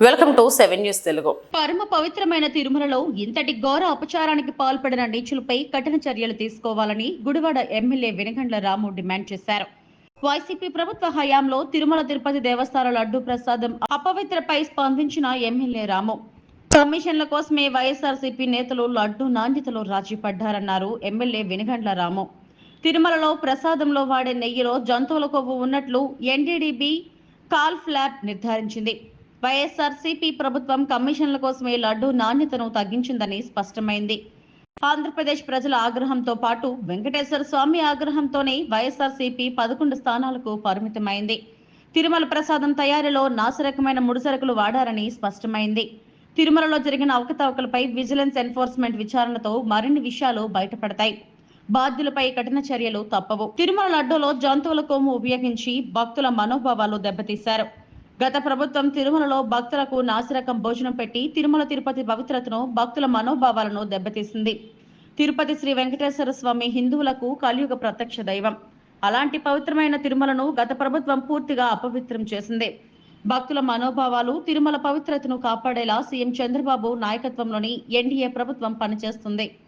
Welcome to seven news Telugu. పరమ పవిత్రమైన తిరుమలలో ఇంతటి ఘోర అపచారానికి పాల్పడిన నీచులపై కఠిన చర్యలు తీసుకోవాలని గుడివాడ ఎమ్మెల్యే వెనగండ్ల రాము డిమాండ్ చేశారు. వైసీపీ ప్రభుత్వ హయాంలో తిరుమల తిరుపతి దేవస్థాన లడ్డు ప్రసాదం అపవిత్రపై స్పందించిన ఎమ్మెల్యే రాము. కమిషన్ల కోసమే వైఎస్ఆర్సీపీ నేతలు లడ్డు నాణ్యతలో రాజీ పడ్డారన్నారు ఎమ్మెల్యే వెనుగండ్ల రాము. తిరుమలలో ప్రసాదంలో వాడే నెయ్యిలో జంతువుల కొవ్వు ఉన్నట్లు ఎన్డీడీబీ కాల్ ఫ్లాప్ నిర్ధారించింది. వైఎస్ఆర్సీపీ ప్రభుత్వం కమిషన్ల కోసమే లడ్డు నాణ్యతను తగ్గించిందని స్పష్టమైంది. ఆంధ్రప్రదేశ్ ప్రజల ఆగ్రహంతో పాటు వెంకటేశ్వర స్వామి ఆగ్రహంతోనే వైఎస్ఆర్సీపీ పదకొండు స్థానాలకు పరిమితమైంది. తిరుమల ప్రసాదం తయారీలో నాసిరకమైన ముడిసరుకులు వాడారని స్పష్టమైంది. తిరుమలలో జరిగిన అవకతవకలపై విజిలెన్స్ ఎన్ఫోర్స్మెంట్ విచారణతో మరిన్ని విషయాలు బయటపడతాయి. బాధ్యులపై కఠిన చర్యలు తప్పవు. తిరుమల లడ్డూలో జంతువుల కొమ్ము ఉపయోగించి భక్తుల మనోభావాలు దెబ్బతీశారు. గత ప్రభుత్వం తిరుమలలో భక్తులకు నాసిరకం భోజనం పెట్టి తిరుమల తిరుపతి పవిత్రతను భక్తుల మనోభావాలను దెబ్బతీసింది. తిరుపతి శ్రీ వెంకటేశ్వర స్వామి హిందువులకు కలియుగ ప్రత్యక్ష దైవం. అలాంటి పవిత్రమైన తిరుమలను గత ప్రభుత్వం పూర్తిగా అపవిత్రం చేసింది. భక్తుల మనోభావాలు తిరుమల పవిత్రతను కాపాడేలా సీఎం చంద్రబాబు నాయకత్వంలోని ఎన్డీఏ ప్రభుత్వం పనిచేస్తుంది.